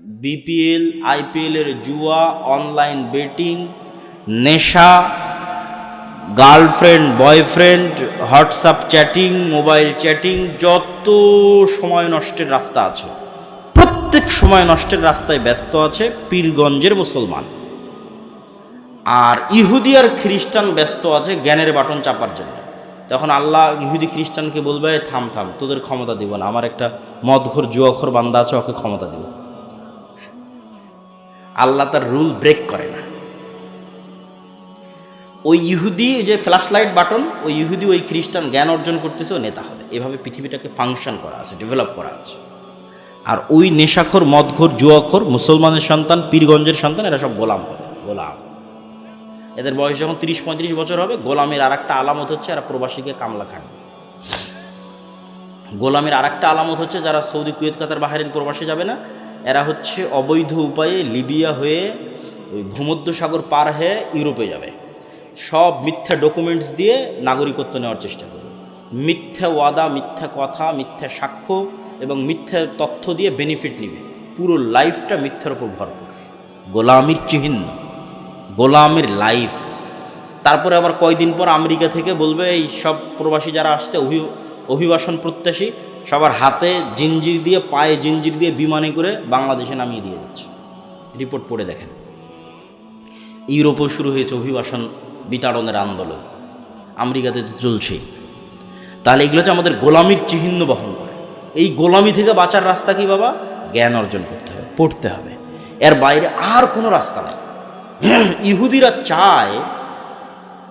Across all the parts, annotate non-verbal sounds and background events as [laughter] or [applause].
BPL আইপিএলের জুয়া online betting নেশা girlfriend boyfriend WhatsApp chatting mobile chatting যত সময় নষ্টের রাস্তা আছে। প্রত্যেক সময় নষ্টের রাস্তায় ব্যস্ত আছে পীরগঞ্জের মুসলমান। আর ইহুদি আর খ্রিস্টান ব্যস্ত আছে জ্ঞানের বাটন চাপার জন্য। তখন আল্লাহ ইহুদি খ্রিস্টানকে বলবে থাম থাম, তোদের ক্ষমতা দিব না। আমার একটা মদঘর জুয়াখর বান্দা আছে, ওকে ক্ষমতা দিব। আল্লাহ তার রুল ব্রেক করে না। ওই ইহুদি যে ফ্ল্যাশ লাইট বাটন, ওই ইহুদি, ওই খ্রিস্টান জ্ঞান অর্জন করতেছে, ও নেতা হবে। এভাবে পৃথিবীটাকে ফাংশন করা আছে ডেভেলপ করা আছে। আর ওই নেশাখোর মদঘর জুয়াখোর, মুসলমানের সন্তান, পীরগঞ্জের সন্তান, এরা সব গোলাম হবে, গোলাম। এদের বয়স যখন তিরিশ পঁয়ত্রিশ বছর হবে, গোলামের আর একটা আলামত হচ্ছে এরা প্রবাসীকে কামলা খাটবে গোলামের আর একটা আলামত হচ্ছে যারা সৌদি কুয়েত, কাতার বাহারিন প্রবাসে যাবে না এরা হচ্ছে অবৈধ উপায়ে লিবিয়া হয়ে ওই ভূমধ্য সাগর পার হয়ে ইউরোপে যাবে। সব মিথ্যা ডকুমেন্টস দিয়ে নাগরিকত্ব নেওয়ার চেষ্টা করবে। মিথ্যা ওয়াদা, মিথ্যা কথা, মিথ্যা সাক্ষ্য এবং মিথ্যা তথ্য দিয়ে বেনিফিট নেবে। পুরো লাইফটা মিথ্যার উপর ভরপুর গোলামির চিহ্ন, গোলামের লাইফ তারপরে আবার কয়দিন পর আমেরিকা থেকে বলবে, এই সব প্রবাসী যারা আসছে, অভি, অভিবাসন প্রত্যাশী সবার হাতে জিঞ্জির দিয়ে, পায়ে জিঞ্জির দিয়ে বিমানে করে বাংলাদেশে নামিয়ে দিয়ে যাচ্ছে। রিপোর্ট পড়ে দেখেন। ইউরোপেও শুরু হয়েছে অভিবাসন বিতাড়নের আন্দোলন। আমেরিকাতে তো চলছেই। তাহলে এগুলো হচ্ছে আমাদের গোলামির চিহ্ন বহন করে। এই গোলামি থেকে বাঁচার রাস্তা কি বাবা? জ্ঞান অর্জন করতে হবে, পড়তে হবে। এর বাইরে আর কোনো রাস্তা নেই। ইহুদিরা চায়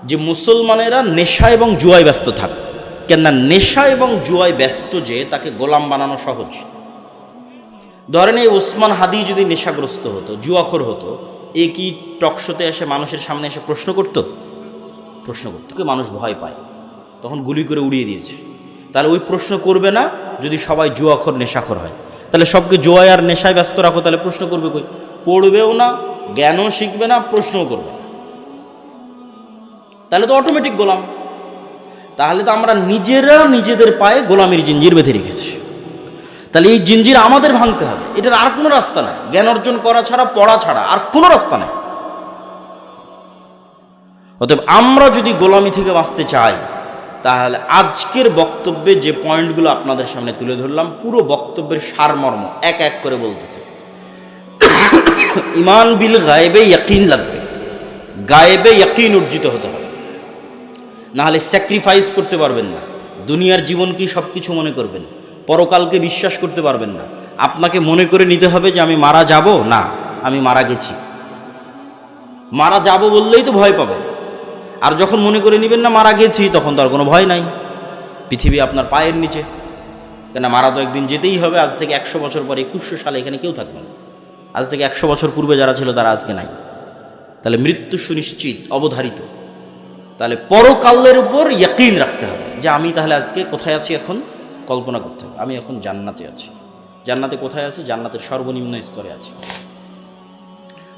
যে মুসলমানেরা নেশা এবং জুয়ায় ব্যস্ত থাক। কেননা নেশা এবং জুয়ায় ব্যস্ত যে তাকে গোলাম বানানো সহজ। ধরেন এই ওসমান হাদি যদি নেশাগ্রস্ত হতো, জুয়াখোর হতো, এ কি টকশোতে এসে মানুষের সামনে এসে প্রশ্ন করতো? প্রশ্ন করতো। মানুষ ভয় পায়। তখন গুলি করে উড়িয়ে দিয়েছে। তাহলে ওই প্রশ্ন করবে না যদি সবাই জুয়াখোর, নেশাখর হয়। তাহলে সবকে জুয়ায় আর নেশায় ব্যস্ত রাখো, তাহলে প্রশ্ন করবে কই? পড়বেও না, জ্ঞানও শিখবে না, প্রশ্নও করবে তাহলে তো অটোমেটিক গোলাম। তাহলে তো আমরা নিজেরা নিজেদের পায়ে গোলামির জিঞ্জির বেঁধে রেখেছি। তাহলে এই জিঞ্জির আমাদের ভাঙতে হবে। এটার আর কোনো রাস্তা নাই। জ্ঞান অর্জন করা ছাড়া, পড়া ছাড়া আর কোনো রাস্তা নাই। অতএব আমরা যদি গোলামি থেকে বাঁচতে চাই, তাহলে আজকের বক্তব্যে যে পয়েন্টগুলো আপনাদের সামনে তুলে ধরলাম, পুরো বক্তব্যের সারমর্ম এক এক করে বলতেছে। [coughs] ইমান বিল গায়েবে ইয়াকিন লাগবে। গায়েবে ইয়াকিন অর্জিত হতে হবে। নাহলে স্যাক্রিফাইস করতে পারবেন না। দুনিয়ার জীবন কি সব কিছু মনে করবেন। পরকালকে বিশ্বাস করতে পারবেন না। আপনাকে মনে করে নিতে হবে যে, আমি মারা যাব? না, আমি মারা গেছি। মারা যাব বললেই তো ভয় পাবে আর যখন মনে করে নেবেন না, মারা গেছি, তখন তো আর কোনো ভয় নাই। পৃথিবী আপনার পায়ের নিচে। কেন মারা তো একদিন যেতেই হবে। আজ থেকে একশো বছর পরে একুশশো সালে এখানে কেউ থাকবে না। আজ থেকে একশো বছর পূর্বে যারা ছিল, তারা আজকে নাই। তাহলে মৃত্যু সুনিশ্চিত, অবধারিত। তাহলে পরকালের উপর ইয়াকিন রাখতে হবে। যে আমি তাহলে আজকে কোথায় আছি এখন? কল্পনা করতে হবে। আমি এখন জান্নাতে আছি। জান্নাতে কোথায় আছে? জান্নাতের সর্বনিম্ন স্তরে আছে।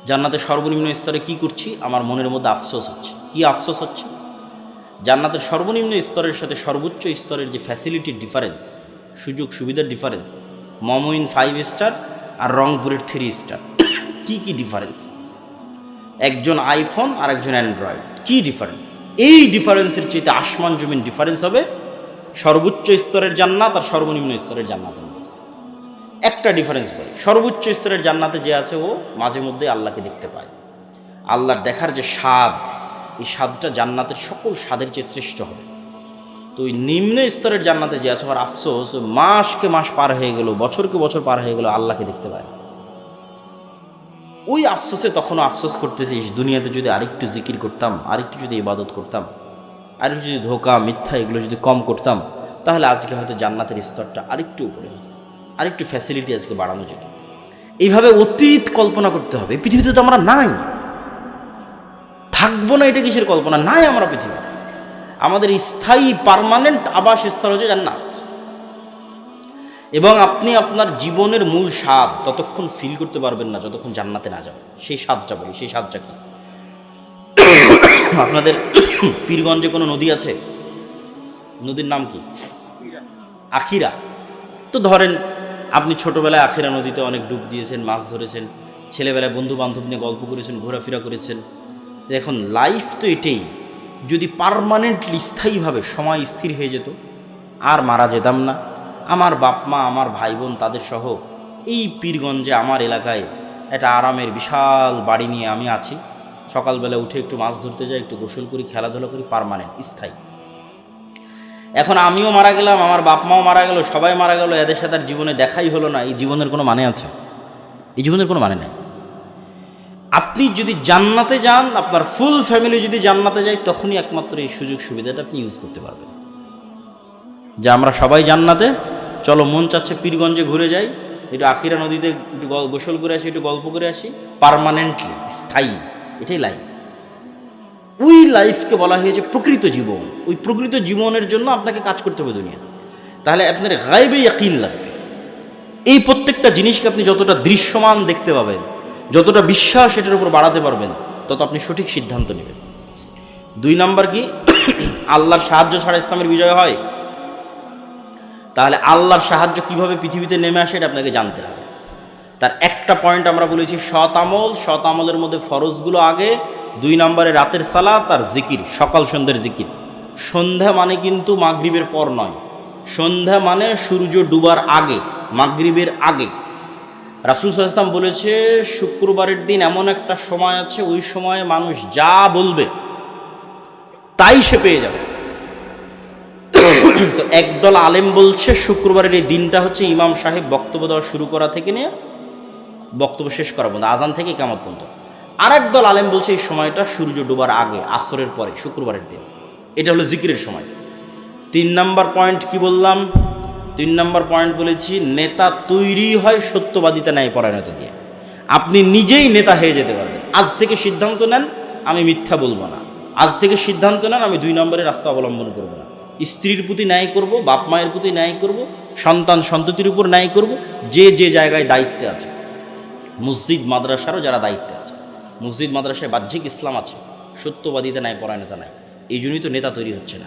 জান্নাতের সর্বনিম্ন স্তরে কি করছি? আমার মনের মধ্যে আফসোস হচ্ছে। কি আফসোস হচ্ছে? জান্নাতের সর্বনিম্ন স্তরের সাথে সর্বোচ্চ স্তরের যে ফ্যাসিলিটির ডিফারেন্স সুযোগ সুবিধার ডিফারেন্স মমইন ফাইভ স্টার আর রংপুরের থ্রি স্টার কি কি ডিফারেন্স একজন আইফোন আর একজন অ্যান্ড্রয়েড কি ডিফারেন্স এই ডিফারেন্সের চেয়ে আসমান জমিন ডিফারেন্স হবে সর্বোচ্চ স্তরের জান্নাত আর সর্বনিম্ন স্তরের জান্নাতের মধ্যে। একটা ডিফারেন্স বলি, সর্বোচ্চ স্তরের জান্নাতে যে আছে ও মাঝে মধ্যে আল্লাহকে দেখতে পায়। আল্লাহর দেখার যে স্বাদ, এই স্বাদটা জান্নাতের সকল স্বাদের চেয়ে শ্রেষ্ঠ হবে। তো ওই নিম্ন স্তরের জান্নাতে যে আছে, আমার আফসোস, মাসকে মাস পার হয়ে গেল, বছরকে বছর পার হয়ে গেল, আল্লাহকে দেখতে পায়। ওই আফসোসে তখনও আফসোস করতেছিস দুনিয়াতে যদি আরেকটু জিকির করতাম, আরেকটু যদি ইবাদত করতাম, আরেকটু যদি ধোকা, মিথ্যা এগুলো যদি কম করতাম, তাহলে আজকে হয়তো জান্নাতের স্তরটা আরেকটু উপরে হতো, আরেকটু ফ্যাসিলিটি আজকে বাড়ানো যেত। এইভাবে অতীত কল্পনা করতে হবে। পৃথিবীতে তো আমরা নাই। থাকব না এটা কিসের কল্পনা? নাই আমরা পৃথিবীতে। আমাদের স্থায়ী পার্মানেন্ট আবাস স্থল হচ্ছে জান্নাত। এবং আপনি আপনার জীবনের মূল স্বাদ ততক্ষণ ফিল করতে পারবেন না, যতক্ষণ জান্নাতে না যাবেন। সেই স্বাদটা বলি সেই স্বাদটা কি? আপনাদের পীরগঞ্জে কোনো নদী আছে? নদীর নাম কি? আখিরা। তো ধরেন, আপনি ছোটোবেলায় আখিরা নদীতে অনেক ডুব দিয়েছেন, মাছ ধরেছেন, ছেলেবেলায় বন্ধু বান্ধব নিয়ে গল্প করেছেন, ঘোরাফেরা করেছেন। এখন লাইফ তো এটাই, যদি পারমানেন্টলি স্থায়ীভাবে সময় স্থির হয়ে যেত, আর মারা যেতাম না। আমার বাপ মা, আমার ভাই বোন, তাদের সহ এই পীরগঞ্জে, আমার এলাকায় একটা আরামের বিশাল বাড়ি নিয়ে আমি আছি। সকালবেলা উঠে একটু মাছ ধরতে যাই, একটু গোসল করি, খেলাধুলা করি, পারমানেন্ট, স্থায়ী। এখন আমিও মারা গেলাম, আমার বাপ মাও মারা গেল, সবাই মারা গেল, এদের সাথে আর জীবনে দেখাই হলো না, এই জীবনের কোনো মানে আছে? এই জীবনের কোনো মানে নাই। আপনি যদি জান্নাতে যান, আপনার ফুল ফ্যামিলি যদি জান্নাতে যায়, তখনই একমাত্র এই সুযোগ সুবিধাটা আপনি ইউজ করতে পারবেন। যে আমরা সবাই জান্নাতে চলো, মন চাচ্ছে পীরগঞ্জে ঘুরে যাই, একটু আখিরা নদীতে একটু গোসল করে আসি, একটু গল্প করে আসি। পারমানেন্টলি স্থায়ী, এটাই লাইফ ওই লাইফকে বলা হয়েছে প্রকৃত জীবন। ওই প্রকৃত জীবনের জন্য আপনাকে কাজ করতে হবে দুনিয়াতে। তাহলে আপনার গায়েবে ইয়াকিন লাগবে। এই প্রত্যেকটা জিনিসকে আপনি যতটা দৃশ্যমান দেখতে পাবেন, যতটা বিশ্বাস এটার উপর বাড়াতে পারবেন, তত আপনি সঠিক সিদ্ধান্ত নেবেন। দুই নাম্বার কি? [coughs] আল্লাহর সাহায্য ছাড়া ইসলামের বিজয় হয়? তাহলে আল্লাহর সাহায্য কীভাবে পৃথিবীতে নেমে আসে এটা আপনাকে জানতে হবে। তার একটা পয়েন্ট আমরা বলেছি সৎ আমল, সৎ আমলের মধ্যে ফরজগুলো আগে, দুই নম্বরে রাতের সালা তার জিকির, সকাল সন্ধ্যের জিকির। সন্ধ্যা মানে কিন্তু মাগরিবের পর নয়। সন্ধ্যা মানে সূর্য ডুবার আগে, মাগরিবের আগে। রাসুল সাল্লাম বলেছে, শুক্রবারের দিন এমন একটা সময় আছে, ওই সময়ে মানুষ যা বলবে, তাই সে পেয়ে যাবে। তো একদল আলেম বলছে, শুক্রবারের এই দিনটা হচ্ছে ইমাম সাহেব বক্তব্য দেওয়া শুরু করা থেকে নিয়ে বক্তব্য শেষ করা পর্যন্ত, আজান থেকে কেমন পর্যন্ত। আর একদল আলেম বলছে, এই সময়টা সূর্য ডোবার আগে, আসরের পরে, শুক্রবারের দিন। এটা হলো জিকিরের সময়। তিন নাম্বার পয়েন্ট কি বললাম? তিন নাম্বার পয়েন্ট বলেছি, নেতা তৈরি হয় সত্যবাদিতা ন্যায় পরায়ণতা দিয়ে। আপনি নিজেই নেতা হয়ে যেতে পারবেন। আজ থেকে সিদ্ধান্ত নেন, আমি মিথ্যা বলব না। আজ থেকে সিদ্ধান্ত নেন, আমি দুই নম্বরের রাস্তা অবলম্বন করব না। স্ত্রীর প্রতি ন্যায় করব, বাপ মায়ের প্রতি ন্যায় করব, সন্তান সন্ততির উপর ন্যায় করব, যে যে জায়গায় দায়িত্বে আছে। মসজিদ, মাদ্রাসারও যারা দায়িত্বে আছে। মসজিদ, মাদ্রাসায় বাহ্যিক ইসলাম আছে, সত্যবাদিতা নাই, পরায়ণতা নাই। এই জন্যই তো নেতা তৈরি হচ্ছে না।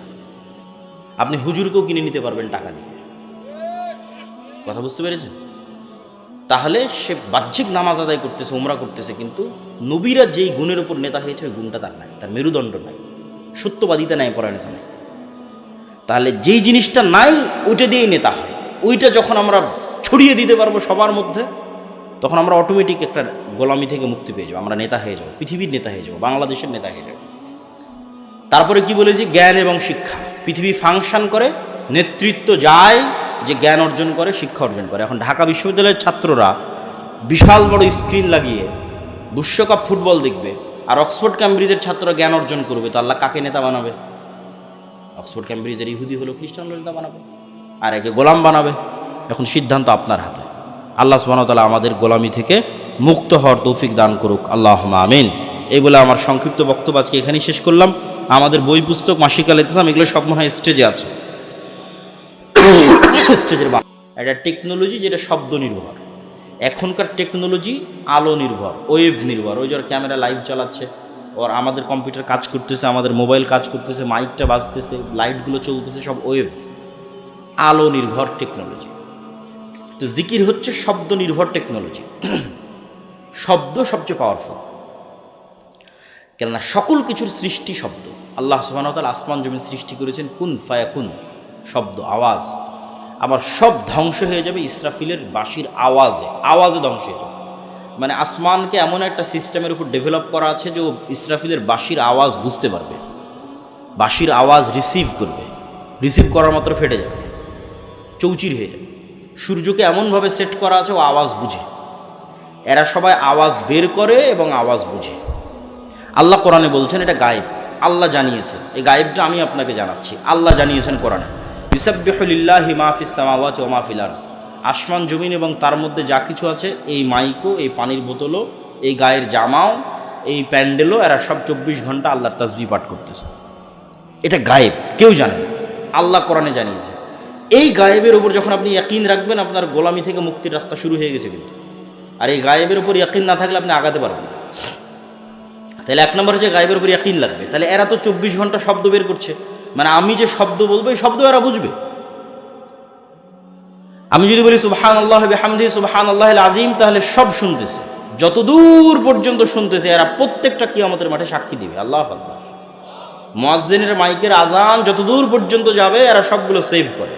আপনি হুজুরকেও কিনে নিতে পারবেন টাকা দিয়ে। কথা বুঝতে পেরেছেন? তাহলে সে বাহ্যিক নামাজ আদায় করতেছে, উমরা করতেছে, কিন্তু নবীরা যেই গুণের উপর নেতা হয়েছে, ওই গুণটা তার নাই, তার মেরুদণ্ড নাই। সত্যবাদিতা নাই, পরায়ণতা নাই। তাহলে যেই জিনিসটা নাই, ওইটা দিয়েই নেতা হয়। ওইটা যখন আমরা ছড়িয়ে দিতে পারব সবার মধ্যে, তখন আমরা অটোমেটিক একটা গোলামি থেকে মুক্তি পেয়ে যাব। আমরা নেতা হয়ে যাব, পৃথিবীর নেতা হয়ে যাব, বাংলাদেশের নেতা হয়ে যাব। তারপরে কি বলেছি? জ্ঞান এবং শিক্ষা। পৃথিবী ফাংশন করে, নেতৃত্ব যায় যে জ্ঞান অর্জন করে, শিক্ষা অর্জন করে। এখন ঢাকা বিশ্ববিদ্যালয়ের ছাত্ররা বিশাল বড় স্ক্রিন লাগিয়ে বিশ্বকাপ ফুটবল দেখবে, আর অক্সফোর্ড ক্যামব্রিজের ছাত্ররা জ্ঞান অর্জন করবে। তো আল্লাহ কাকে নেতা বানাবে? অক্সফোর্ড ক্যামব্রিজের ইহুদি হলো, খ্রিস্টান হলো, নেতা বানাবে। আর একে গোলাম বানাবে। এখন সিদ্ধান্ত আপনার হাতে। আল্লাহ সুবাহতাল্লাহ আমাদের গোলামি থেকে মুক্ত হওয়ার তৌফিক দান করুক। আল্লাহ আমিন। এই বলে আমার সংক্ষিপ্ত বক্তব্য আজকে এখানেই শেষ করলাম। আমাদের বই, পুস্তক মাসিকাল ইতিহাম এগুলো সব মনে হয় স্টেজে আছে। [coughs] স্টেজের একটা টেকনোলজি যেটা শব্দ নির্ভর। এখনকার টেকনোলজি আলো নির্ভর, ওয়েভ নির্ভর। ওই যার ক্যামেরা লাইভ চালাচ্ছে। ওর আমাদের কম্পিউটার কাজ করতেছে, আমাদের মোবাইল কাজ করতেছে মাইকটা বাজতেছে লাইটগুলো চলতেছে, সব ওয়েভ আলো নির্ভর টেকনোলজি তো জিকির হচ্ছে শব্দ নির্ভর টেকনোলজি [clears throat] শব্দ সবচেয়ে পাওয়ারফুল কেননা সকল কিছুর সৃষ্টি শব্দ। আল্লাহ সুবাহতাল আসমান জমিন সৃষ্টি করেছেন, কুন ফায়া কুন শব্দ, আওয়াজ। আবার সব ধ্বংস হয়ে যাবে ইসরাফিলের বাঁশির আওয়াজে আওয়াজে ধ্বংস হয়ে যাবে। মানে আসমানকে এমন একটা সিস্টেমের উপর ডেভেলপ করা আছে যে ও ইসরাফিলের বাঁশির আওয়াজ বুঝতে পারবে। বাঁশির আওয়াজ রিসিভ করবে। রিসিভ করার মাত্র ফেটে যাবে। চৌচির হয়ে যাবে। সূর্যকে এমনভাবে সেট করা আছে ও আওয়াজ বুঝে। এরা সবাই আওয়াজ বের করে এবং আওয়াজ বুঝে। আল্লাহ কোরআনে বলছেন, এটা গায়েব। আল্লাহ জানিয়েছে। এই গায়েবটা আমি আপনাকে জানাচ্ছি। আল্লাহ জানিয়েছেন কোরআনে। ইউসাবিহুলিল্লাহ মাহফিস সামাওয়াত ও আসমান, জমিন এবং তার মধ্যে যা কিছু আছে, এই মাইকো, এই পানির বোতলও, এই গায়ের জামাও, এই প্যান্ডেলও, এরা সব চব্বিশ ঘণ্টা আল্লাহর তাজবি পাঠ করতেছে। এটা গায়েব, কেউ জানে না। আল্লাহ কোরআনে জানিয়েছে। এই গায়েবের উপর যখন আপনি ইয়াকিন রাখবেন, আপনার গোলামি থেকে মুক্তির রাস্তা শুরু হয়ে গেছে কিন্তু। আর এই গায়েবের উপর ইয়াকিন না থাকলে আপনি আগাতে পারবেন না। তাহলে এক নম্বর হচ্ছে গায়েবের উপর ইয়াকিন লাগবে। তাহলে এরা তো চব্বিশ ঘণ্টা শব্দ বের করছে। মানে আমি যে শব্দ বলব, এই শব্দ এরা বুঝবে। আমি যদি বলি সুবহান আল্লাহ হামদি সুবহান আল্লাহ আজিম তাহলে সব শুনতেছে। যত দূর পর্যন্ত শুনতেছে, এরা প্রত্যেকটা কিয়ামতের মাঠে সাক্ষী দিবে। আল্লাহ আকবার। মোয়াজ্জিনের মাইকের আজান যত দূর পর্যন্ত যাবে, এরা সবগুলো সেভ করে,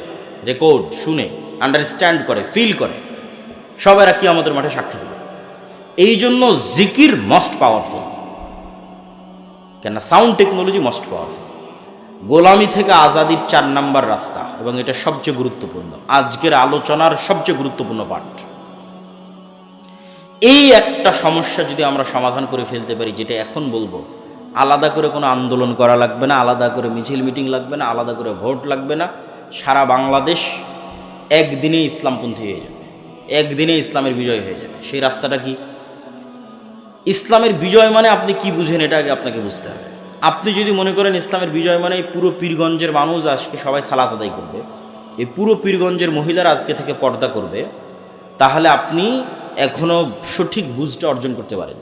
রেকর্ড শুনে, আন্ডারস্ট্যান্ড করে, ফিল করে। সব এরা কিয়ামতের মাঠে সাক্ষী দেবে। এই জন্য জিকির মস্ট পাওয়ারফুল কেন সাউন্ড টেকনোলজি মোস্ট পাওয়ারফুল গোলামি থেকে আজাদির চার নাম্বার রাস্তা এবং এটা সবচেয়ে গুরুত্বপূর্ণ। আজকের আলোচনার সবচেয়ে গুরুত্বপূর্ণ পাঠ এই একটা সমস্যা যদি আমরা সমাধান করে ফেলতে পারি, যেটা এখন বলব, আলাদা করে কোনো আন্দোলন করা লাগবে না, আলাদা করে মিছিল মিটিং লাগবে না, আলাদা করে ভোট লাগবে না, সারা বাংলাদেশ একদিনে ইসলামপন্থী হয়ে যাবে, একদিনে ইসলামের বিজয় হয়ে যাবে। সেই রাস্তাটা কি? ইসলামের বিজয় মানে আপনি কি বুঝেন, এটা আগে আপনাকে বুঝতে হবে। আপনি যদি মনে করেন ইসলামের বিজয় মানে এই পুরো পীরগঞ্জের মানুষ আজকে সবাই সালাত আদায় করবে, এই পুরো পীরগঞ্জের মহিলারা আজকে থেকে পর্দা করবে, তাহলে আপনি এখনও সঠিক বুঝটা অর্জন করতে পারেন।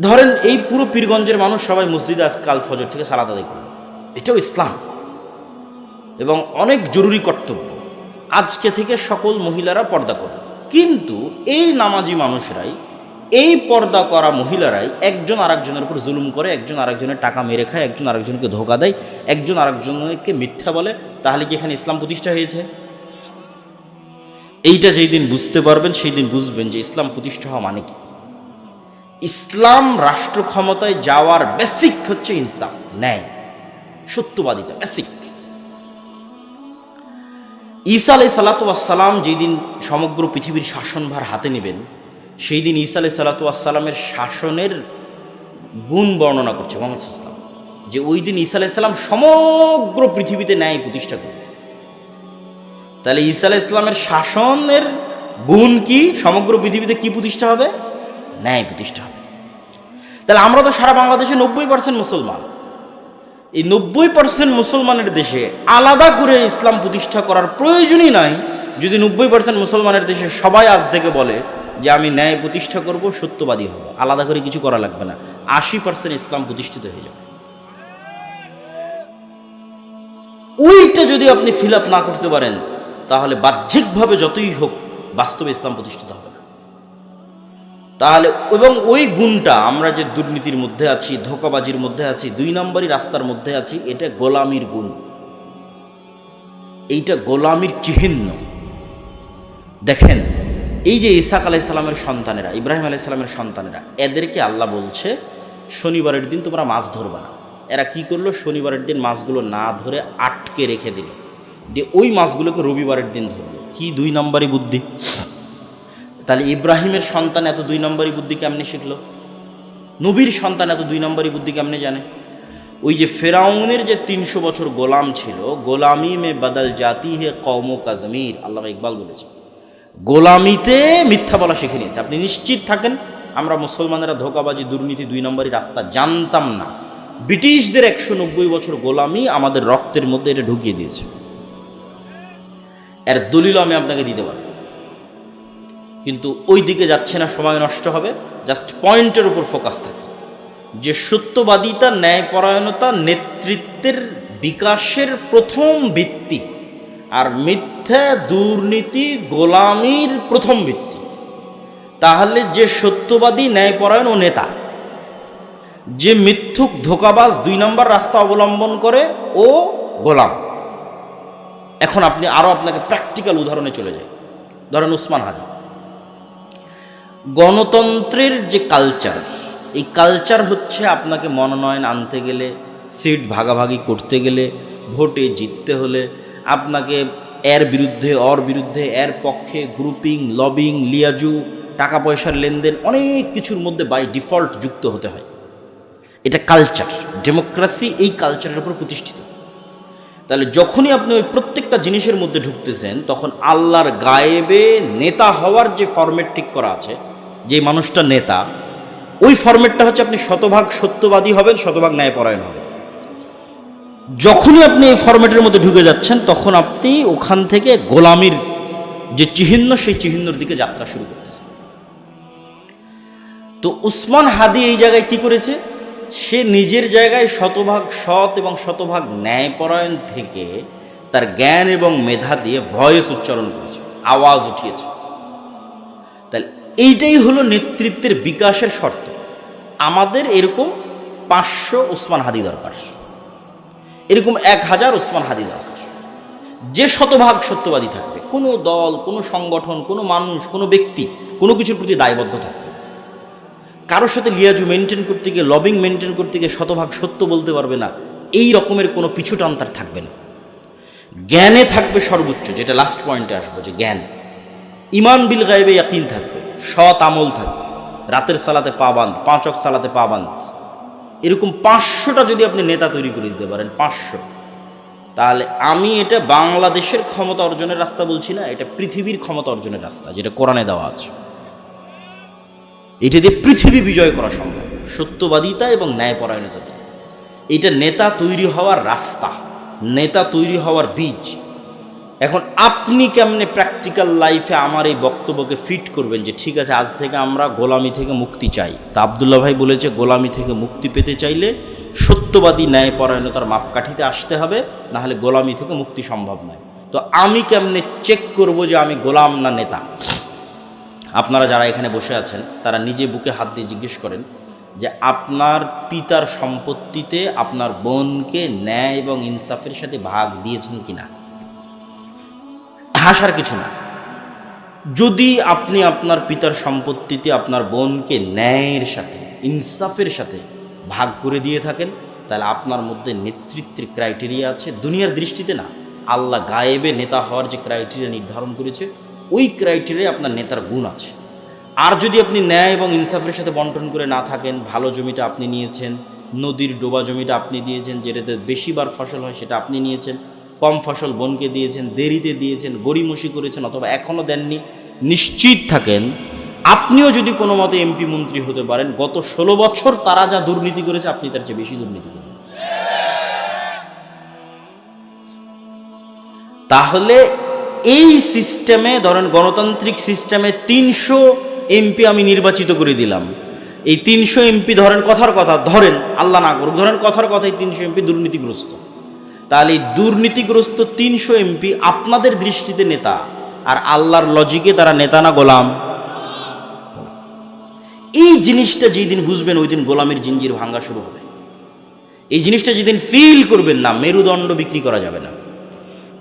ধরেন এই পুরো পীরগঞ্জের মানুষ সবাই মসজিদে আজ কাল ফজর থেকে সালাত আদায় করবে। এটাও ইসলাম। এবং অনেক জরুরি কর্তব্য। আজকে থেকে সকল মহিলারা পর্দা করবে। কিন্তু এই নামাজি মানুষরাই এই পর্দা করা মহিলারাই একজন আরেকজনের উপর জুলুম করে, একজন আরেকজনের টাকা মেরে খায়, একজন আরেকজনকে ধোকা দেয়, একজন আরেকজনকে মিথ্যা বলে। তাহলে কি এখানে ইসলাম প্রতিষ্ঠা হয়েছে? এইটা যেই দিন বুঝতে পারবেন, সেই দিন বুঝবেন যে ইসলাম প্রতিষ্ঠা হওয়া মানে কি। ইসলাম রাষ্ট্র ক্ষমতায় যাওয়ার বেসিক হচ্ছে ইনসাফ, ন্যায়, সত্যবাদিতা বেসিক ঈসা আলাই সালাতাম যেই দিন সমগ্র পৃথিবীর শাসনভার হাতে নেবেন সেই দিন ঈসা আলাই সালাতামের শাসনের গুণ বর্ণনা করছে মোহাম্মদ ইসলাম যে ওই দিন ঈসা আলাই সাল্লাম সমগ্র পৃথিবীতে ন্যায় প্রতিষ্ঠা করবে। তাহলে ঈসা আলাহ ইসলামের শাসনের গুণ কি? সমগ্র পৃথিবীতে কি প্রতিষ্ঠা হবে? ন্যায় প্রতিষ্ঠা হবে। তাহলে আমরা তো সারা বাংলাদেশে নব্বই পার্সেন্ট মুসলমান। এই নব্বই পার্সেন্ট মুসলমানের দেশে আলাদা করে ইসলাম প্রতিষ্ঠা করার প্রয়োজনই নাই। যদি নব্বই পার্সেন্ট মুসলমানের দেশে সবাই আজ থেকে বলে যে আমি ন্যায় প্রতিষ্ঠা করব, সত্যবাদী হব। আলাদা করে কিছু করা লাগবে না। আশি পার্সেন্ট ইসলাম প্রতিষ্ঠিত হয়ে যাবে। ওইটা যদি আপনি ফিল না করতে পারেন, তাহলে বাহ্যিকভাবে যতই হোক, বাস্তবে ইসলাম প্রতিষ্ঠিত হবে না। তাহলে, এবং ওই গুণটা আমরা যে দুর্নীতির মধ্যে আছি, ধোকাবাজির মধ্যে আছি, দুই নম্বরই রাস্তার মধ্যে আছি, এটা গোলামির গুণ। এইটা গোলামির চিহ্ন। দেখেন এই যে ইসাক আলাইসাল্লামের সন্তানেরা, ইব্রাহিম আলাইসাল্লামের সন্তানেরা, এদেরকে আল্লাহ বলছে, শনিবারের দিন তোমরা মাছ ধরবা না। এরা কি করল? শনিবারের দিন মাছগুলো না ধরে আটকে রেখে দিল। দিয়ে ওই মাছগুলোকে রবিবারের দিন ধরলো। কি দুই নম্বরই বুদ্ধি? তাহলে ইব্রাহিমের সন্তান এত দুই নম্বরই বুদ্ধি কেমনে শিখলো? নবীর সন্তান এত দুই নম্বরই বুদ্ধি কেমনে জানে? ওই যে ফেরাউনের যে তিনশো বছর গোলাম ছিল, গোলামি মে বদল জাতি হে কৌম কাজমির আল্লাহ ইকবাল বলেছে। গোলামিতে মিথ্যা বলা শিখে নিয়েছে। আপনি নিশ্চিত থাকেন, আমরা মুসলমানেরা ধোকাবাজি, দুর্নীতি দুই নম্বরই রাস্তা জানতাম না। ব্রিটিশদের একশো নব্বই বছর গোলামি আমাদের রক্তের মধ্যে এটা ঢুকিয়ে দিয়েছে। এর দলিল আমি আপনাকে দিতে পারব। কিন্তু ওই দিকে যাচ্ছে না, সময় নষ্ট হবে। জাস্ট পয়েন্টের উপর ফোকাস থাকে। যে সত্যবাদিতা, ন্যায়পরায়ণতা, নেতৃত্বের বিকাশের প্রথম ভিত্তি আর মিথ্যা দুর্নীতি গোলামির প্রথম ভিত্তি। তাহলে যে সত্যবাদী ন্যায়পরায়ণ ও নেতা, যে মিথ্যুক ধোকাবাজ দুই নম্বর রাস্তা অবলম্বন করে ও গোলাম। এখন আপনি আরও আপনাকে প্র্যাকটিক্যাল উদাহরণে চলে যায় ধরেন উসমান হাজি গণতন্ত্রের যে কালচার এই কালচার হচ্ছে আপনাকে মনোনয়ন আনতে গেলে সিট ভাগাভাগি করতে গেলে, ভোটে জিততে হলে আপনাকে এর বিরুদ্ধে, অর বিরুদ্ধে, এর পক্ষে গ্রুপিং লবিং লিয়াজু টাকা পয়সার লেনদেন অনেক কিছুর মধ্যে বাই ডিফল্ট যুক্ত হতে হয়। এটা কালচার ডেমোক্রেসি এই কালচারের উপর প্রতিষ্ঠিত। তাহলে যখনই আপনি ওই প্রত্যেকটা জিনিসের মধ্যে ঢুকতেছেন, তখন আল্লাহর গায়েবে নেতা হওয়ার যে ফরম্যাট ঠিক করা আছে, যে মানুষটা নেতা, ওই ফরম্যাটটা হচ্ছে আপনি শতভাগ সত্যবাদী হবেন, শতভাগ ন্যায়পরায়ণ হবেন। যখনই আপনি এই ফরম্যাটের মধ্যে ঢুকে যাচ্ছেন, তখন আপনি ওখান থেকে গোলামির যে চিহ্ন, সেই চিহ্নর দিকে যাত্রা শুরু করতেছেন। তো উসমান হাদি এই জায়গায় কি করেছে? সে নিজের জায়গায় শতভাগ সৎ এবং শতভাগ ন্যায়পরায়ণ থেকে তার জ্ঞান এবং মেধা দিয়ে ভয়েস উচ্চারণ করেছে, আওয়াজ উঠিয়েছে। তাহলে এইটাই হলো নেতৃত্বের বিকাশের শর্ত। আমাদের এরকম পাঁচশো উসমান হাদি দরকার। এরকম এক হাজার ওসমান হাদি দরকার। যে শতভাগ সত্যবাদী থাকবে, কোনো দল, কোনো সংগঠন, কোনো মানুষ, কোনো ব্যক্তি, কোনো কিছুর প্রতি দায়বদ্ধ থাকবে কারোর সাথে লিয়াজু মেনটেন করতে গিয়ে, লবিং মেনটেন করতে গিয়ে শতভাগ সত্য বলতে পারবে না, এই রকমের কোনো পিছুটান তার থাকবে না। জ্ঞানে থাকবে সর্বোচ্চ, যেটা লাস্ট পয়েন্টে আসব, যে জ্ঞান। ইমান বিল গায়েবে ইয়াকিন থাকবে, সৎ আমল থাকবে। রাতের সালাতে পাবান পাঁচক সালাতে পাবান এরকম পাঁচশোটা যদি আপনি নেতা তৈরি করে দিতে পারেন, পাঁচশো। তাহলে আমি এটা বাংলাদেশের ক্ষমতা অর্জনের রাস্তা বলছি না, এটা পৃথিবীর ক্ষমতা অর্জনের রাস্তা, যেটা কোরআনে দেওয়া আছে। এটা দিয়ে পৃথিবী বিজয় করা সম্ভব, সত্যবাদিতা এবং ন্যায়পরায়ণতা এটা নেতা তৈরি হওয়ার রাস্তা, নেতা তৈরি হওয়ার বীজ। এখন আপনি কেমনে প্র্যাকটিক্যাল লাইফে আমার এই বক্তব্যকে ফিট করবেন যে, ঠিক আছে, আজ থেকে আমরা গোলামি থেকে মুক্তি চাই। তা আবদুল্লাহ ভাই বলেছে, গোলামি থেকে মুক্তি পেতে চাইলে সত্যবাদী ন্যায়পরায়ণতার মাপকাঠিতে আসতে হবে, নাহলে গোলামি থেকে মুক্তি সম্ভব নয়। তো আমি কেমনে চেক করব যে আমি গোলাম না নেতা? আপনারা যারা এখানে বসে আছেন, তারা নিজে বুকে হাত দিয়ে জিজ্ঞেস করেন যে, আপনার পিতার সম্পত্তিতে আপনার বোনকে ন্যায় এবং ইনসাফের সাথে ভাগ দিয়েছেন কিনা? হাসার কিছু না। যদি আপনি আপনার পিতার সম্পত্তিতে আপনার বোনকে ন্যায়ের সাথে, ইনসাফের সাথে ভাগ করে দিয়ে থাকেন, তাহলে আপনার মধ্যে নেতৃত্বের ক্রাইটেরিয়া আছে। দুনিয়ার দৃষ্টিতে না, আল্লাহ গায়েবে নেতা হওয়ার যে ক্রাইটেরিয়া নির্ধারণ করেছে, ওই ক্রাইটেরিয়া আপনার নেতার গুণ আছে। আর যদি আপনি ন্যায় এবং ইনসাফের সাথে বন্টন করে না থাকেন, ভালো জমিটা আপনি নিয়েছেন, নদীর ডোবা জমিটা আপনি দিয়েছেন, যেটাতে বেশিবার ফসল হয় সেটা আপনি নিয়েছেন কম ফসল বনকে দিয়েছেন, দেরিতে দিয়েছেন, গড়িমসি করেছেন অথবা এখনও দেননি, নিশ্চিত থাকেন, আপনিও যদি কোনো মতে এমপি মন্ত্রী হতে পারেন, গত ষোলো বছর তারা যা দুর্নীতি করেছে, আপনি তার চেয়ে বেশি দুর্নীতি করবেন তাহলে এই সিস্টেমে, ধরেন গণতান্ত্রিক সিস্টেমে তিনশো এমপি আমি নির্বাচিত করে দিলাম। এই তিনশো এমপি ধরেন কথার কথা, ধরেন, আল্লাহ না করুক, ধরেন কথার কথাই তিনশো এমপি দুর্নীতিগ্রস্ত। তাহলে দুর্নীতিগ্রস্ত তিনশো এমপি আপনাদের দৃষ্টিতে নেতা আর আল্লাহর লজিকে তারা নেতা না গোলাম? এই জিনিসটা যেই দিন বুঝবেন, ওই দিন গোলামের জিঞ্জির ভাঙ্গা শুরু হবে। এই জিনিসটা যেদিন ফিল করবেন না, মেরুদণ্ড বিক্রি করা যাবে না।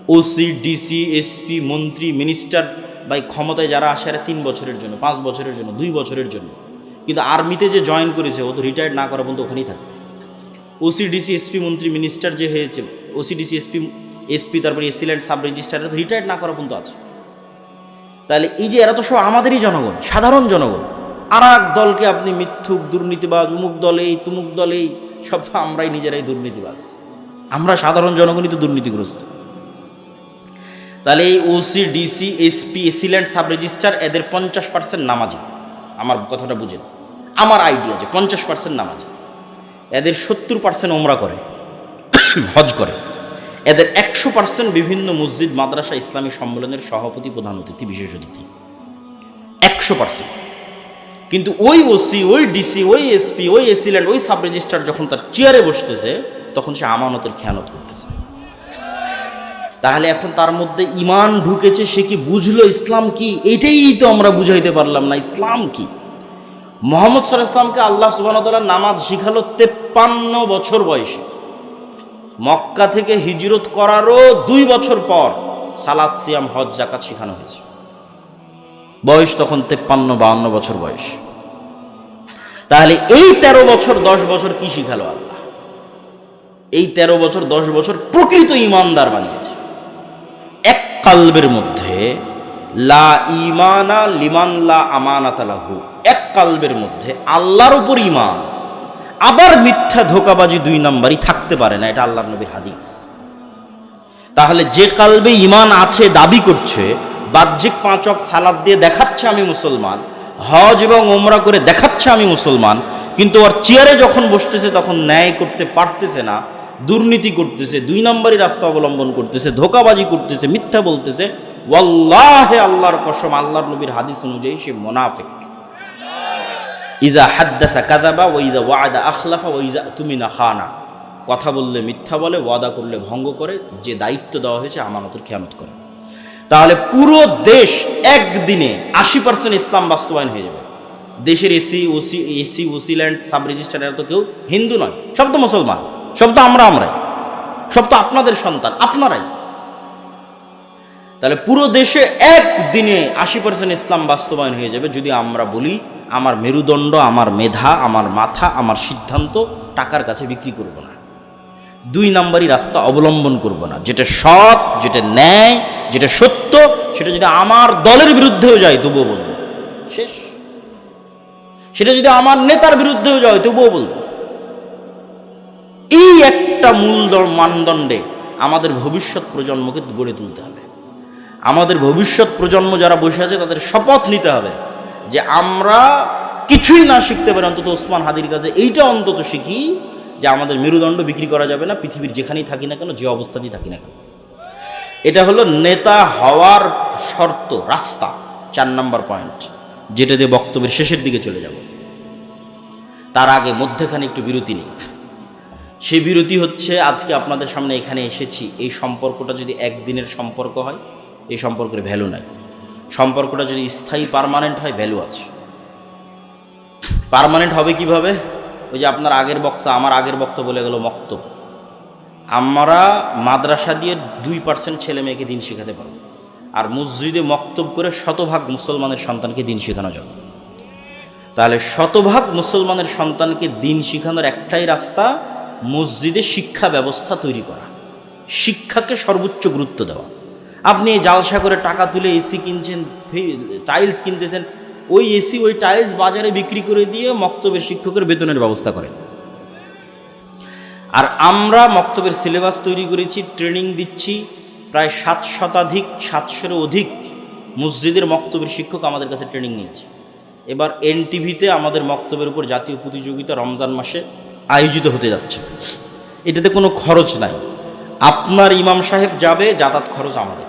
ওসি ডিসি এসপি মন্ত্রী মিনিস্টার বা ক্ষমতায় যারা আসে, এরা তিন বছরের জন্য, পাঁচ বছরের জন্য, দুই বছরের জন্য। কিন্তু আর্মিতে যে জয়েন করেছে, ও তো রিটায়ার্ড না করা পর্যন্ত ওখানেই থাকবে। ওসি ডিসি এসপি মন্ত্রী মিনিস্টার যে হয়েছে ওসি ডিসি এসপি এসপি তারপরে AC land sub registrar retired না করা পর্যন্ত আছে। তাহলে এই যে এরা তো সব আমাদেরই জনগণ, সাধারণ জনগণ। আর এক দলকে আপনি মিথ্যুক, দুর্নীতিবাজ, উমুক দলেই, তুমুক দলেই, সব তো আমরাই নিজেরাই দুর্নীতিবাজ। আমরা সাধারণ জনগণই তো দুর্নীতিগ্রস্ত। তাহলে এই OC DC SP AC land sub registrar এদের পঞ্চাশ পার্সেন্ট নামাজি। আমার কথাটা বুঝেন। আমার আইডিয়া যে পঞ্চাশ পার্সেন্ট নামাজি। এদের সত্তর পার্সেন্ট ওমরা করে, হজ করে। এদের একশো পার্সেন্ট বিভিন্ন মসজিদ, মাদ্রাসা, ইসলামী সম্মেলনের সভাপতি, প্রধান অতিথি, বিশেষ অতিথি। একশো পার্সেন্ট কিন্তু ওই ওসি ওই ডিসি ওই এসপি ওই এসিল্যান্ড ওই সাব রেজিস্ট্রার যখন তার চেয়ারে বসতেছে, তখন সে আমানতের খেয়ানত করতেছে। তাহলে এখন তার মধ্যে ইমান ঢুকেছে, সে কি বুঝলো ইসলাম কি? এটাই তো আমরা বুঝাইতে পারলাম না, ইসলাম কি? মোহাম্মদ সাল ইসলামকে আল্লাহ সুবাহতাল্লাহ নামাজ শিখালো তেপ্পান্ন বছর বয়সে। মক্কা থেকে হিজরত করারও দুই বছর পর সালাদ সিয়াম, হজ জাকাত শেখানো হয়েছে। বয়স তখন তেপ্পান্ন, বাউন্ন বছর বয়স। তাহলে এই তেরো বছর, দশ বছর কি শিখালো আল্লাহ? এই তেরো বছর, দশ বছর প্রকৃত ইমানদার বানিয়েছে। এক কালবের মধ্যে, লা ইমানা লিমান লা আমানাতালাহু এক কালবের মধ্যে আল্লাহর উপর ইমান আবার মিথ্যা ধোকাবাজি দুই নাম্বারই থাকতে পারে না, এটা আল্লাহর নবীর হাদিস। তাহলে যে কালবে ইমান আছে, দাবি করছে, বাহ্যিক পাঁচক সালাদ দিয়ে দেখাচ্ছে আমি মুসলমান, হজ এবং ওমরা করে দেখাচ্ছে আমি মুসলমান, কিন্তু ওর চেয়ারে যখন বসতেছে তখন ন্যায় করতে পারতেছে না, দুর্নীতি করতেছে, দুই নম্বরই রাস্তা অবলম্বন করতেছে, ধোকাবাজি করতেছে, মিথ্যা বলতেছে, ওয়াল্লাহে আল্লাহর কসম, আল্লাহর নবীর হাদিস অনুযায়ী সে মোনাফেক। ইজা হাদ্দাসা কাদাবা ওইজা ওয়াদা আখলাফা ওইজা তুমি না খানা। কথা বললে মিথ্যা বলে, ওয়াদা করলে ভঙ্গ করে, যে দায়িত্ব দেওয়া হয়েছে আমানতের খেয়ানত করে। তাহলে পুরো দেশ একদিনে আশি পার্সেন্ট ইসলাম বাস্তবায়ন হয়ে যাবে। দেশের AC, OC, AC OC land sub registrar তো কেউ হিন্দু নয়, সব তো মুসলমান, সব তো আমরা আমরাই, সব তো আপনাদের সন্তান, আপনারাই। তাহলে পুরো দেশে একদিনে আশি পার্সেন্ট ইসলাম বাস্তবায়ন হয়ে যাবে যদি আমরা বলি আমার মেরুদণ্ড, আমার মেধা, আমার মাথা, আমার সিদ্ধান্ত টাকার কাছে বিক্রি করব না। দুই নাম্বারই রাস্তা অবলম্বন করব না। যেটা সৎ, যেটা ন্যায়, যেটা সত্য, সেটা যদি আমার দলের বিরুদ্ধেও যায়, তবুও বলব। শেষ। সেটা যদি আমার নেতার বিরুদ্ধেও যায়, তবুও বলব। এই একটা মূল মানদণ্ডে আমাদের ভবিষ্যৎ প্রজন্মকে গড়ে তুলতে হবে। আমাদের ভবিষ্যৎ প্রজন্ম যারা বসে আছে, তাদের শপথ নিতে হবে। যে আমরা কিছুই না শিখতে পারি, অন্তত ওসমান হাদির কাছে এইটা অন্তত শিখি যে আমাদের মেরুদণ্ড বিক্রি করা যাবে না, পৃথিবীর যেখানেই থাকি না কেন, যে অবস্থাতেই থাকি না কেন। এটা হলো নেতা হওয়ার শর্ত, রাস্তা, চার নাম্বার পয়েন্ট, যেটা দিয়ে বক্তব্যের শেষের দিকে চলে যাব। তার আগে মধ্যেখানে একটু বিরতি নেই। সেই বিরতি হচ্ছে, আজকে আপনাদের সামনে এখানে এসেছি, এই সম্পর্কটা যদি একদিনের সম্পর্ক হয়, এই সম্পর্কের ভ্যালু নাই। সম্পর্কটা যদি স্থায়ী পারমানেন্ট হয় ভ্যালু আছে। পারমানেন্ট হবে কীভাবে? ওই যে আপনার আগের বক্তা, আমার আগের বক্তা বলে গেল মক্তব। আমরা মাদ্রাসা দিয়ে দুই পার্সেন্ট ছেলে মেয়েকে দিন শেখাতে পারব। আর মসজিদে মক্তব করে শতভাগ মুসলমানের সন্তানকে দিন শেখানো যাবে। তাহলে শতভাগ মুসলমানের সন্তানকে দিন শেখানোর একটাই রাস্তা, মসজিদে শিক্ষা ব্যবস্থা তৈরি করা। শিক্ষাকে সর্বোচ্চ গুরুত্ব দেওয়া। আপনি জালসা করে টাকা তুলে এসি কিনছেন টাইলস কিনতেছেন, ওই এসি, ওই টাইলস বাজারে বিক্রি করে দিয়ে মক্তবের শিক্ষকের বেতনের ব্যবস্থা করেন। আর আমরা মক্তবের সিলেবাস তৈরি করেছি ট্রেনিং দিচ্ছি, প্রায় সাত শতাধিক সাতশোর অধিক মসজিদের মক্তবের শিক্ষক আমাদের কাছে ট্রেনিং নিয়েছে। এবার এনটিভিতে আমাদের মক্তবের উপর জাতীয় প্রতিযোগিতা রমজান মাসে আয়োজিত হতে যাচ্ছে। এটাতে কোনো খরচ নাই। আপনার ইমাম সাহেব যাবে, যাতায়াত খরচ আমাদের।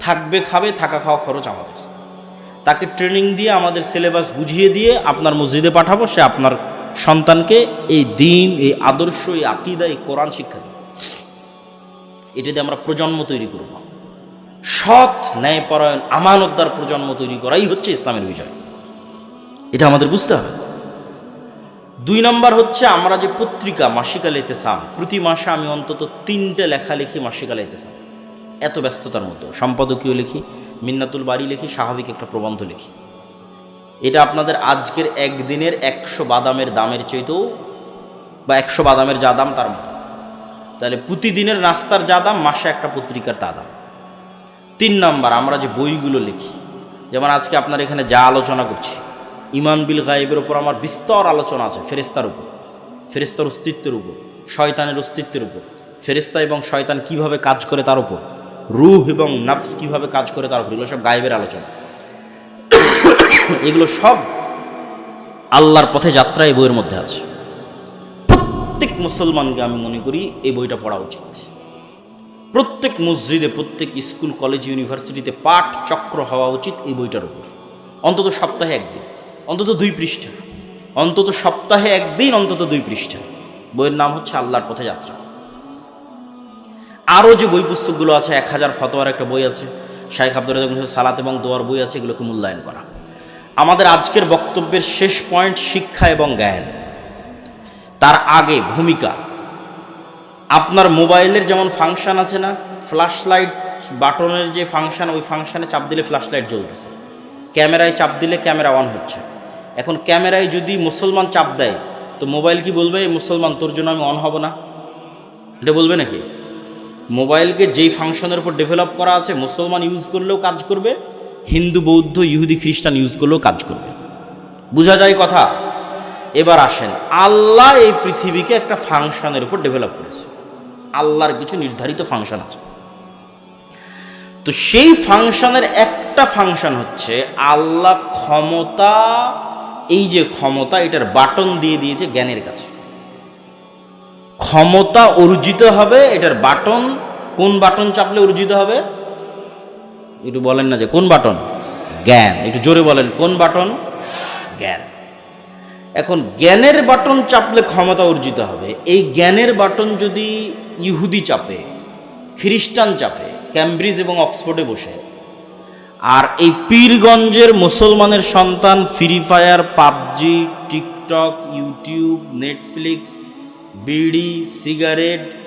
থাকবে, খাবে, থাকা খাওয়া খরচ আমাদের তাকে ট্রেনিং দিয়ে আমাদের সিলেবাস বুঝিয়ে দিয়ে আপনার মসজিদে পাঠাবো, সে আপনার সন্তানকে এই দিন, এই আদর্শ, এই আকিদা, এই কোরআন শিক্ষা দেবে। এটাতে আমরা প্রজন্ম তৈরি করব। সৎ ন্যায়পরায়ণ, আমানতদার প্রজন্ম তৈরি করাই হচ্ছে ইসলামের বিজয়। এটা আমাদের বুঝতে হবে। দুই নম্বর হচ্ছে আমরা যে পত্রিকা, মাসিকাল এতেসাম প্রতি মাসে আমি অন্তত তিনটে লেখালেখি মাসিকাল এতেসাম এত ব্যস্ততার মতো সম্পাদকীয় লিখি, মিন্নাতুল বাড়ি লিখি, স্বাভাবিক একটা প্রবন্ধ লিখি। এটা আপনাদের আজকের একদিনের একশো বাদামের দামের চাইতেও বা একশো বাদামের যা দাম, তার মতো। তাহলে প্রতিদিনের নাস্তার যা দাম, মাসে একটা পত্রিকার তা দাম। তিন নাম্বার, আমরা যে বইগুলো লিখি, যেমন আজকে আপনার এখানে যা আলোচনা করছি, ইমান বিল গায়েবের উপর আমার বিস্তর আলোচনা আছে ফেরেস্তার উপর। ফেরেস্তার অস্তিত্বের উপর, শয়তানের অস্তিত্বের উপর। ফেরেস্তা এবং শয়তান কীভাবে কাজ করে তার উপর? রুহ এবং নাফস কীভাবে কাজ করে তার এগুলো সব গায়েবের আলোচনা। এগুলো সব আল্লাহর পথে যাত্রা এই বইয়ের মধ্যে আছে। প্রত্যেক মুসলমানকে আমি মনে করি এই বইটা পড়া উচিত। প্রত্যেক মসজিদে, প্রত্যেক স্কুল, কলেজ, ইউনিভার্সিটিতে পাঠ চক্র হওয়া উচিত এই বইটার উপর। অন্তত সপ্তাহে একদিন, অন্তত দুই পৃষ্ঠা, অন্তত সপ্তাহে একদিন, অন্তত দুই পৃষ্ঠা। বইয়ের নাম হচ্ছে আল্লাহর পথে যাত্রা। আরও যে বই পুস্তকগুলো আছে, এক হাজার ফতোয়ার একটা বই আছে, শাইখ আব্দুর রাজাক সালাত এবং দোয়ার বই আছে, এগুলোকে মূল্যায়ন করা। আমাদের আজকের বক্তব্যের শেষ পয়েন্ট শিক্ষা এবং জ্ঞান। তার আগে ভূমিকা। আপনার মোবাইলের যেমন ফাংশন আছে না ফ্ল্যাশ লাইট বাটনের যে ফাংশন, ওই ফাংশানে চাপ দিলে ফ্ল্যাশ লাইট জ্বলতেছে। ক্যামেরায় চাপ দিলে ক্যামেরা অন হচ্ছে। এখন ক্যামেরায় যদি মুসলমান চাপ দেয়, তো মোবাইল কি বলবে, "এই মুসলমান, তোর জন্য আমি অন হব না? এটা বলবে নাকি? মোবাইলকে যেই ফাংশনের উপর ডেভেলপ করা আছে, মুসলমান ইউজ করলেও কাজ করবে, হিন্দু, বৌদ্ধ, ইহুদি, খ্রিস্টান ইউজ করলেও কাজ করবে। বোঝা যায় কথা? এবার আসেন, আল্লাহ এই পৃথিবীকে একটা ফাংশনের উপর ডেভেলপ করেছে। আল্লাহর কিছু নির্ধারিত ফাংশন আছে। তো সেই ফাংশনের একটা ফাংশন হচ্ছে, আল্লাহ ক্ষমতা, এই যে ক্ষমতা, এটার বাটন দিয়ে দিয়েছে জ্ঞানের কাছে। ক্ষমতা অর্জিত হবে, এটার বাটন, কোন বাটন চাপলে অর্জিত হবে? একটু বলেন না যে, কোন বাটন? জ্ঞান। একটু জোরে বলেন, কোন বাটন? জ্ঞান। এখন জ্ঞানের বাটন চাপলে ক্ষমতা অর্জিত হবে। এই জ্ঞানের বাটন যদি ইহুদি চাপে, খ্রিস্টান চাপে, ক্যামব্রিজ এবং অক্সফোর্ডে বসে, আর এই পীরগঞ্জের মুসলমানের সন্তান free fire, PUBG, TikTok, YouTube, Netflix bidi cigarette